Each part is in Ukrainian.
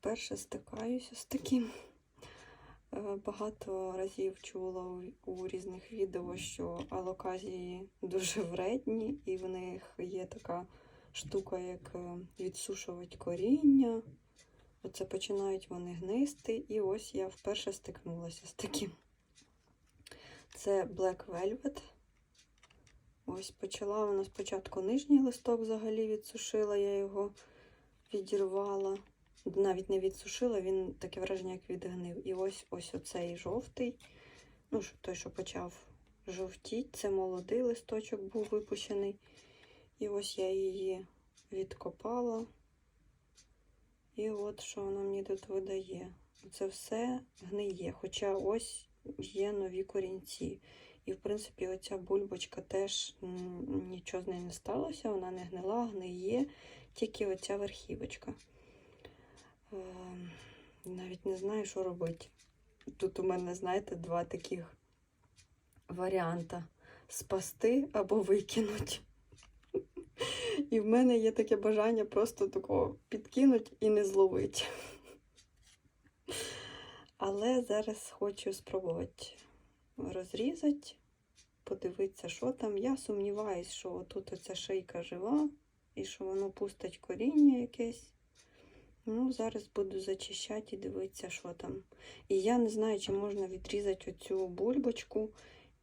вперше стикаюся з таким. Е, Багато разів чула у, різних відео, що алоказії дуже вредні, і в них є така штука, як е, відсушувати коріння. Оце починають вони гнисти, і ось я вперше стикнулася з таким. Це Black Velvet. Ось почала вона спочатку нижній листок взагалі відсушила, я його відірвала. Навіть не відсушила, він таке враження, як відгнив. І ось ось оцей жовтий, ну, той, що почав жовтіть, це молодий листочок був випущений. І ось я її відкопала. І от що вона мені тут видає. Це все гниє. Хоча ось є нові корінці. І, в принципі, оця бульбочка теж нічого з нею не сталося, вона не гнила, гниє, тільки оця верхівочка. Ем, Навіть не знаю, що робити. Тут у мене, знаєте, два таких варіанта: спасти або викинути. І в мене є таке бажання просто такого підкинути і не зловити. Але зараз хочу спробувати розрізати, подивитися, що там. Я сумніваюсь, що тут оця шийка жива і що воно пустить коріння якесь. Ну, зараз буду зачищати і дивитися, що там. І я не знаю, чи можна відрізати оцю бульбочку,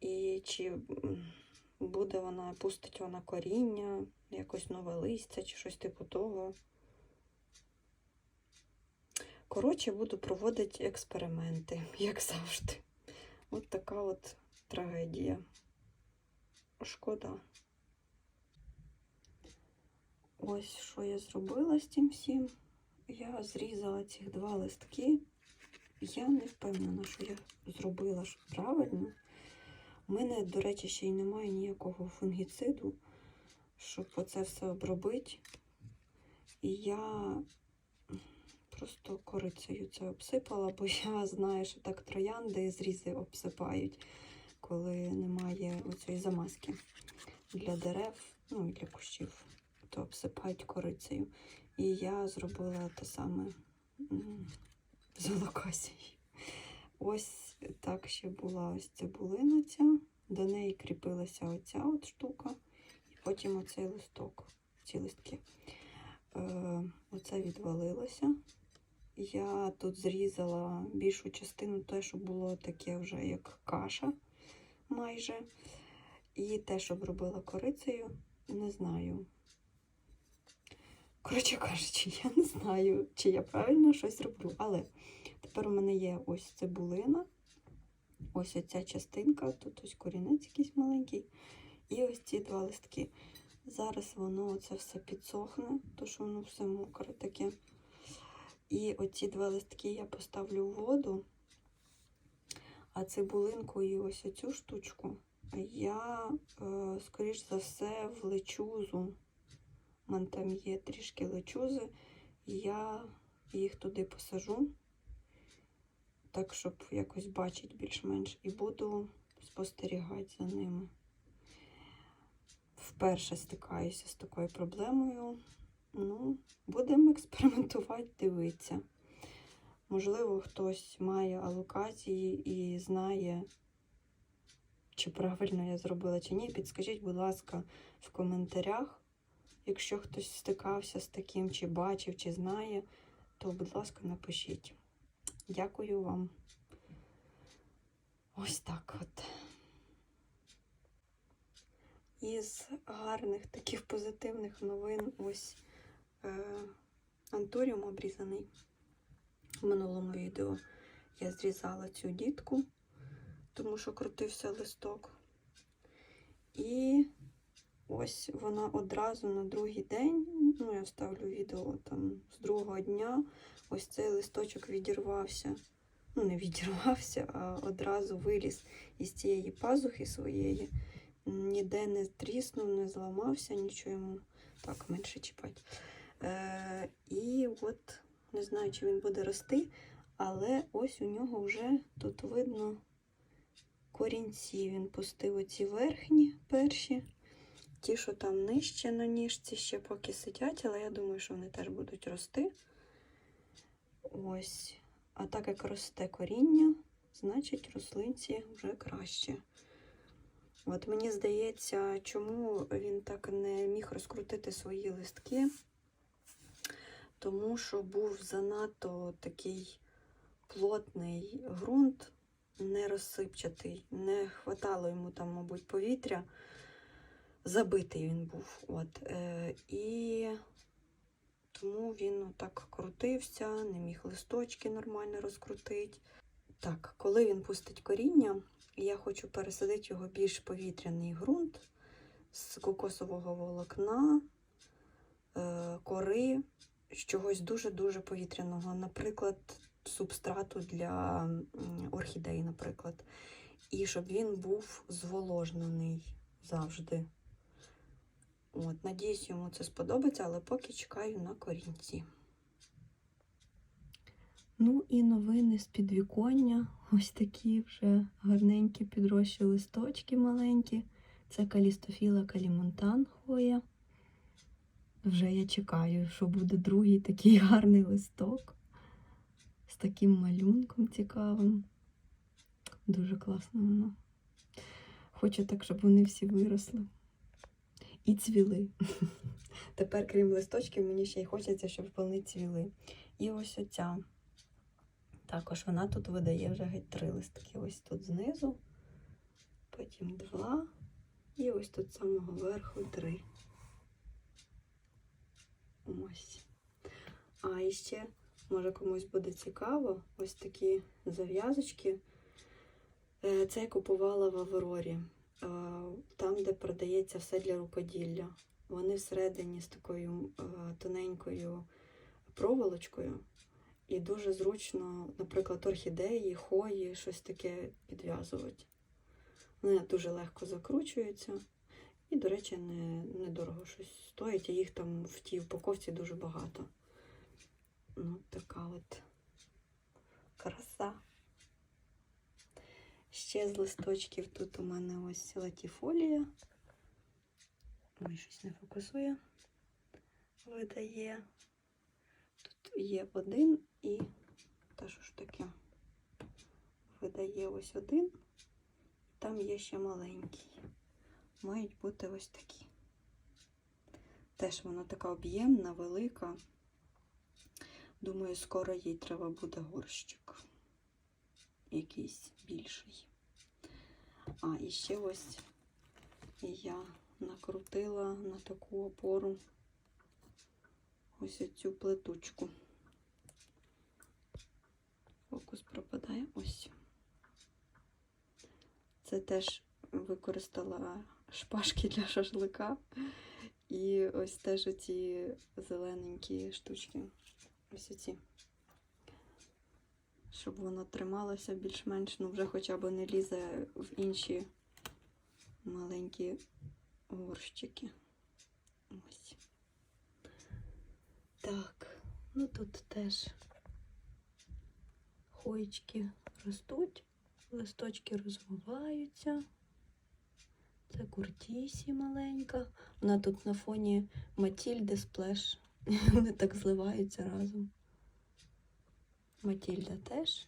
і чи буде вона, пустить вона коріння, якось нове листя, чи щось типу того. Коротше, буду проводити експерименти, як завжди. От така от трагедія. Шкода. Ось що я зробила з цим всім. Я зрізала цих два листки. Я не впевнена, що я зробила ж правильно. У мене, до речі, ще й немає ніякого фунгіциду, щоб оце все обробити. І я просто корицею це обсипала, бо я знаю, що так троянди зрізи обсипають, коли немає оцієї замазки для дерев, ну і для кущів, то обсипають корицею. І я зробила те саме з алокасією. Ось так ще була ось цибулина ця, до неї кріпилася оця от штука, і потім оцей листок, ці листки. Е, оце відвалилося. Я тут зрізала більшу частину, те, що було таке вже як каша майже. І те, що обробила корицею, не знаю. Коротше кажучи, я не знаю, чи я правильно щось роблю. Але тепер у мене є ось цибулина, ось оця частинка, тут ось корінець якийсь маленький, і ось ці два листки. Зараз воно це все підсохне, то що воно все мокре таке. І оці два листки я поставлю в воду, а цибулинку і ось оцю штучку я, е, скоріш за все, в лечузу. Мене там є трішки лечузи, я їх туди посажу, так, щоб якось бачити більш-менш, і буду спостерігати за ними. Вперше стикаюся з такою проблемою. Ну, будемо експериментувати, дивитися. Можливо, хтось має алоказії і знає, чи правильно я зробила, чи ні. Підскажіть, будь ласка, в коментарях. Якщо хтось стикався з таким, чи бачив, чи знає, то, будь ласка, напишіть. Дякую вам. Ось так от. Із гарних таких позитивних новин ось е, антуріум обрізаний. В минулому відео я зрізала цю дітку, тому що крутився листок. І ось вона одразу на другий день, ну, я вставлю відео там з другого дня, ось цей листочок відірвався. Ну, не відірвався, а одразу виліз із цієї пазухи своєї. Ніде не тріснув, не зламався, нічого йому так менше чіпати. Е, і от не знаю, чи він буде рости, але ось у нього вже тут видно корінці. Він пустив оці верхні перші. Ті, що там нижче на ніжці, ще поки сидять, але я думаю, що вони теж будуть рости. Ось. А так як росте коріння, значить рослинці вже краще. От мені здається, чому він так не міг розкрутити свої листки, тому що був занадто такий плотний ґрунт, не розсипчатий, не хватало йому там, мабуть, повітря. Забитий він був. От. Е, і тому він так крутився, не міг листочки нормально розкрутити. Так, коли він пустить коріння, я хочу пересадити його більш повітряний ґрунт з кокосового волокна, е, кори, з чогось дуже-дуже повітряного, наприклад, субстрату для орхідеї, наприклад. І щоб він був зволожнений завжди. От, надіюсь, йому це сподобається, але поки чекаю на корінці. Ну і новини з підвіконня. Ось такі вже гарненькі підрощі листочки маленькі. Це калістофіла калімонтан хвоя. Вже я чекаю, що буде другий такий гарний листок з таким малюнком цікавим. Дуже класно воно. Хочу так, щоб вони всі виросли і цвіли. Тепер, крім листочків, мені ще й хочеться, щоб вони цвіли. І ось оця. Також вона тут видає вже геть три листки. Ось тут знизу, потім два, і ось тут з самого верху три. Ось. А і ще, може комусь буде цікаво, ось такі зав'язочки. Е, Це я купувала в Аврорі, там, де продається все для рукоділля. Вони всередині з такою е, тоненькою проволочкою. І дуже зручно, наприклад, орхідеї, хої, щось таке підв'язувати. Вони дуже легко закручуються. І, до речі, не, недорого щось стоїть, і їх там в тій упаковці дуже багато. Ну, така от краса. Ще з листочків тут у мене ось латіфолія. Ой, щось не фокусує. Видає. Тут є один і та що ж таке? Видає ось один. Там є ще маленький. Мають бути ось такі. Теж вона така об'ємна, велика. Думаю, скоро їй треба буде горщик. Якийсь більший. А, і ще ось я накрутила на таку опору ось цю плиточку. Фокус пропадає ось. Це теж використала шпажки для шашлика. І ось теж оці зелененькі штучки. Ось оці. Щоб воно трималося більш-менш, ну вже хоча б не лізе в інші маленькі горщики. Ось. Так, ну тут теж хойчики ростуть, листочки розвиваються. Це куртісі маленька. Вона тут на фоні Матільди сплеш. Вони так зливаються разом. Матільда теж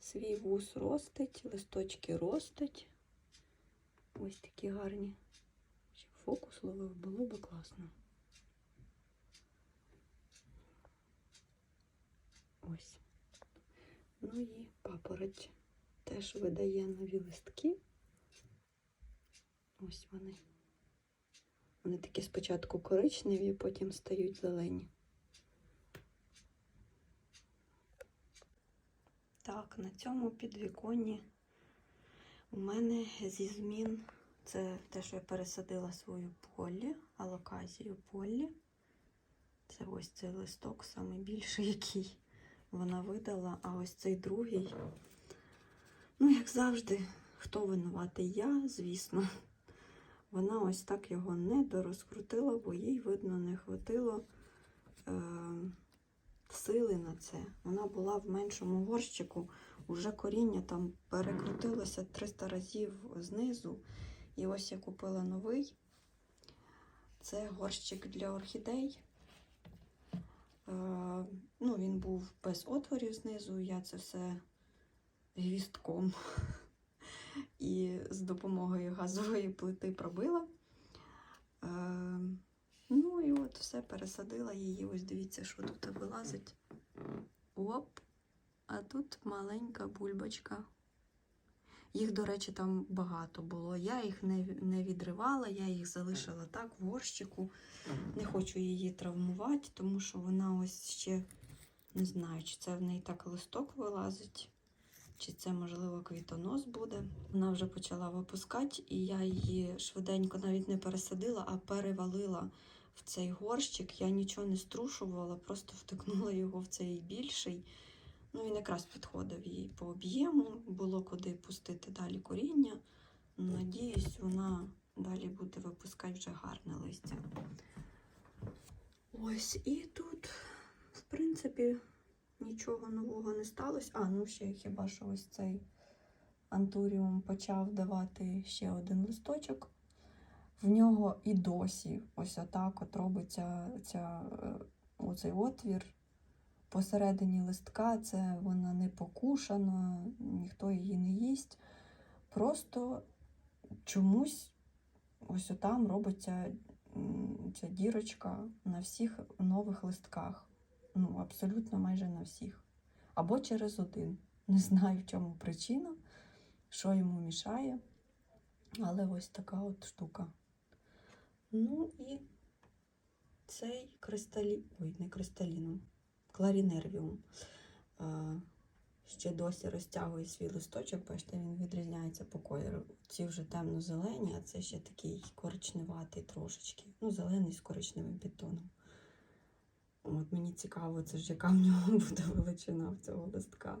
свій вус ростить, листочки ростуть. Ось такі гарні. Ще фокус ловив, було би класно. Ось. Ну і папороть теж видає нові листки. Ось вони. Вони такі спочатку коричневі, потім стають зелені. Так, на цьому підвіконні у мене зі змін це те, що я пересадила свою полі, алоказію полі. Це ось цей листок, найбільший, який вона видала, а ось цей другий. Ну, як завжди, хто винуватий? Я, звісно. Вона ось так його не дорозкрутила, бо їй, видно, не хватило е, сили на це. Вона була в меншому горщику, уже коріння там перекрутилося 300 разів знизу. І ось я купила новий. Це горщик для орхідей. Е, ну, він був без отворів знизу. Я це все гвістком і з допомогою газової плити пробила. От все пересадила її. Ось дивіться, що тут вилазить. Оп! А тут маленька бульбочка. Їх, до речі, там багато було. Я їх не, не відривала, я їх залишила так в горщику. Не хочу її травмувати, тому що вона ось ще не знаю, чи це в неї так листок вилазить, чи це, можливо, квітонос буде. Вона вже почала випускати, і я її швиденько навіть не пересадила, а перевалила в цей горщик. Я нічого не струшувала, просто втикнула його в цей більший. Ну, він якраз підходив їй по об'єму, було куди пустити далі коріння. Надіюсь, вона далі буде випускати вже гарне листя. Ось і тут, в принципі, нічого нового не сталося. А, ну ще хіба що ось цей антуріум почав давати ще один листочок. В нього і досі ось отак от робиться ця, е, оцей отвір посередині листка. Це вона не покушана, ніхто її не їсть. Просто чомусь ось отам робиться ця дірочка на всіх нових листках. Ну, абсолютно майже на всіх. Або через один. Не знаю, в чому причина, що йому мішає. Але ось така от штука. Ну і цей кристалі... Ой, не кристаліном, кларінервіум. Ще досі розтягує свій листочок, бачите, він відрізняється по кольору. Ці вже темно-зелені, а це ще такий коричневатий трошечки. Ну, зелений з коричневим підтоном. От мені цікаво, це ж яка в нього буде величина в цього листка.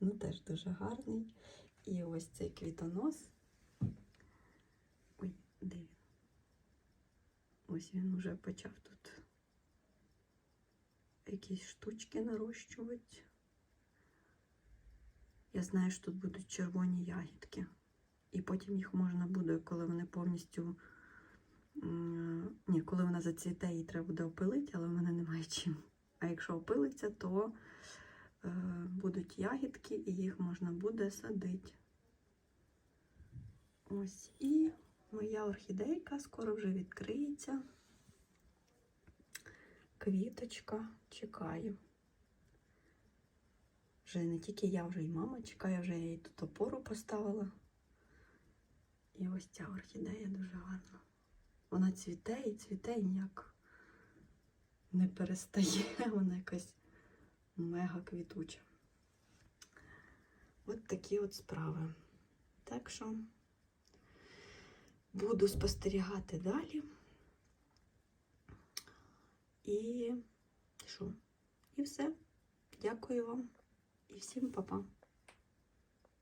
Ну, теж дуже гарний. І ось цей квітонос. Ой, він? Ось він вже почав тут якісь штучки нарощувати. Я знаю, що тут будуть червоні ягідки. І потім їх можна буде, коли вони повністю. Ні, коли вона зацвіте, її треба буде опилити, але в мене немає чим. А якщо опилиться, то е, будуть ягідки і їх можна буде садити. Ось і моя орхідейка скоро вже відкриється. Квіточка, чекаю. Вже не тільки я, вже і мама чекає, вже я їй тут опору поставила. І ось ця орхідея дуже гарна. Вона цвіте і цвіте і ніяк не перестає. Вона якась мега квітуча. От такі от справи. Так що буду спостерігати далі. І що? І все. Дякую вам і всім па-па.